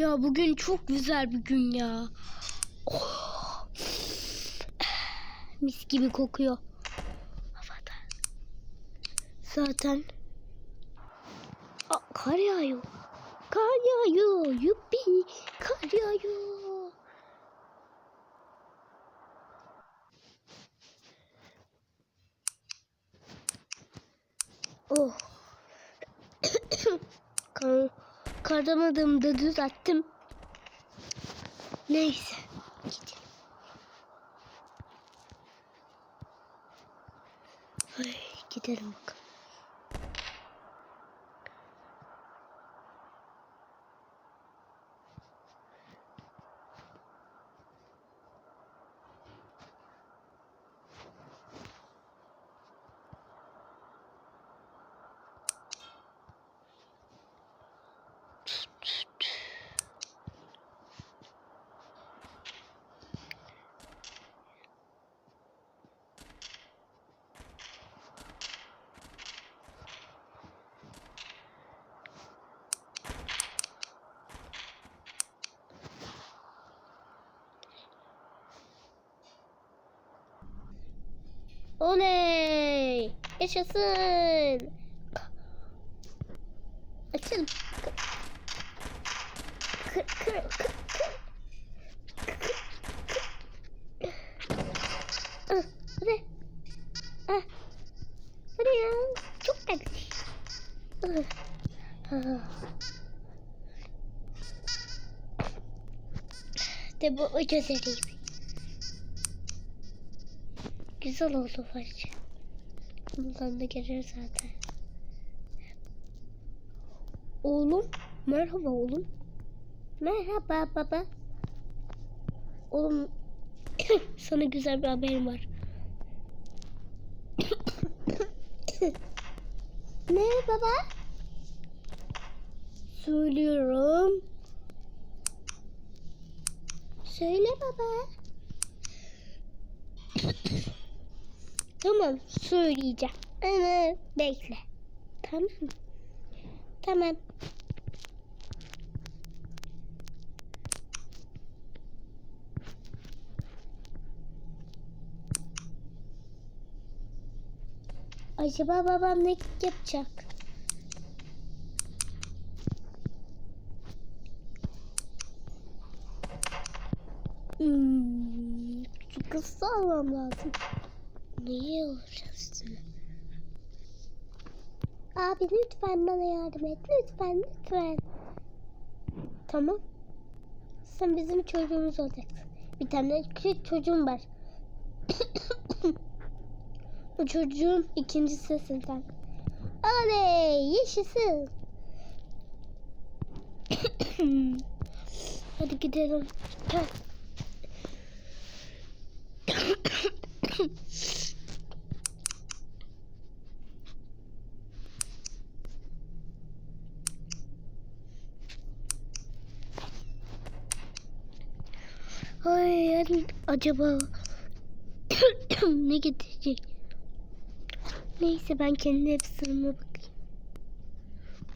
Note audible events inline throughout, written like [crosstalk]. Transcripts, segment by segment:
Ya bugün çok güzel bir gün ya. Oh. Mis gibi kokuyor. Havada. Zaten Aa, kar yağıyor. Kar yağıyor. Yuppi. Kar yağıyor. Oh. [coughs] Kar, karamadığımı da düzelttim. Neyse. Gidelim. Ay, gidelim bakalım. Oley! Yaşasın! Açın. Kır, kır, kır, kır. Ah, Hadi. Ah. Hadi ya. Çok güzel. Ah. Ah. De bu. Güzel oldu bence. Bundan da gelir zaten. Oğlum. Merhaba oğlum. Merhaba baba. Oğlum [coughs] sana güzel bir haberim var. [coughs] ne baba? Söylüyorum. Söyle baba. [coughs] Tamam söyleyeceğim. Ama bekle. Tamam? Tamam. Acaba babam ne yapacak? Hmm, kız almam lazım. Neyi olacaksın? Abi lütfen bana yardım et. Lütfen lütfen. Tamam. Sen bizim çocuğumuz olacaksın. Bir tane küçük çocuğum var. [coughs] o çocuğun ikincisisin sen. Oley yaşasın. [coughs] Hadi gidelim. Gel. Ay yani acaba [coughs] ne getirecek? Neyse ben kendi hepsine bakayım.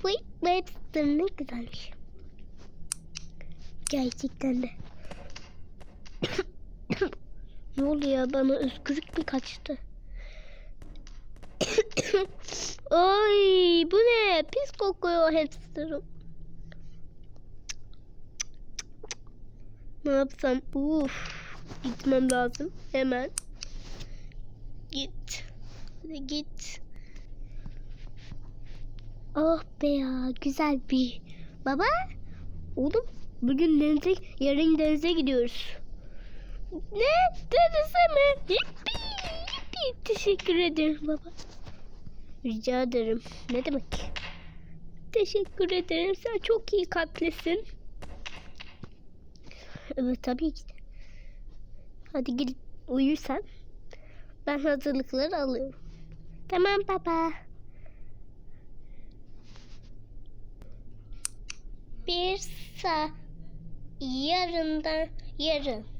Bu bu hepsi ne güzelmiş. Gerçekten de. [coughs] ne oluyor bana özgürlük mi kaçtı? [coughs] Ay bu ne? Pis kokuyor hamsterım. Ne yapsam? Uf. Gitmem lazım. Hemen. Git. Hadi git. Oh be ya. Güzel bir. Baba. Oğlum. Bugün denize, yarın denize gidiyoruz. Ne? Denize mi? Yippi. Yippi. Teşekkür ederim baba. Rica ederim. Ne demek? Teşekkür ederim. Sen çok iyi kalplisin. Evet tabii ki. Hadi gidip uyu sen. Ben hazırlıkları alıyorum. Tamam baba. Bir sa yarından yarın